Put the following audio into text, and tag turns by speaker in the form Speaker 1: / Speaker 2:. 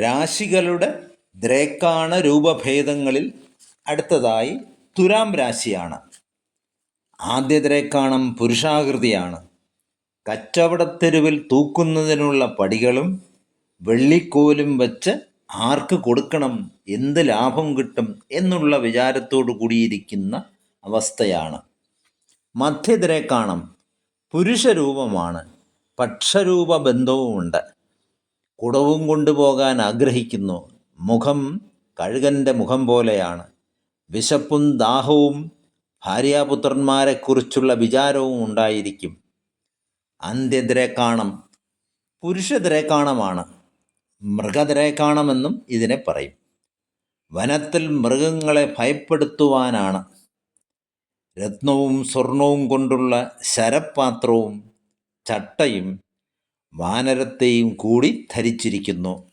Speaker 1: രാശികളുടെ ദ്രേക്കാണ രൂപഭേദങ്ങളിൽ അടുത്തതായി തുലാം രാശിയാണ്. ആദ്യ ദ്രേക്കാണം പുരുഷാകൃതിയാണ്. കച്ചവടത്തെരുവിൽ തൂക്കുന്നതിനുള്ള പടികളും വെള്ളിക്കോലും വച്ച് ആർക്ക് കൊടുക്കണം എന്ത് ലാഭം കിട്ടും എന്നുള്ള വിചാരത്തോടു കൂടിയിരിക്കുന്ന അവസ്ഥയാണ്. മധ്യദ്രേക്കാണം പുരുഷരൂപമാണ്. പക്ഷരൂപ ബന്ധവുമുണ്ട് കുടവും കൊണ്ടുപോകാൻ ആഗ്രഹിക്കുന്നു. മുഖം കഴുകന്റെ മുഖം പോലെയാണ്. വിശപ്പും ദാഹവും ഭാര്യാപുത്രന്മാരെക്കുറിച്ചുള്ള വിചാരവും ഉണ്ടായിരിക്കും. അന്ത്യദ്രേക്കാണം പുരുഷദ്രേക്കാണമാണ് മൃഗദ്രേക്കാണമെന്നും ഇതിനെ പറയും. വനത്തിൽ മൃഗങ്ങളെ ഭയപ്പെടുത്തുവാനാണ്. രത്നവും സ്വർണവും കൊണ്ടുള്ള ശരപ്പാത്രവും ചട്ടയും വാനരത്തെയും കൂടി ധരിച്ചിരിക്കുന്നു.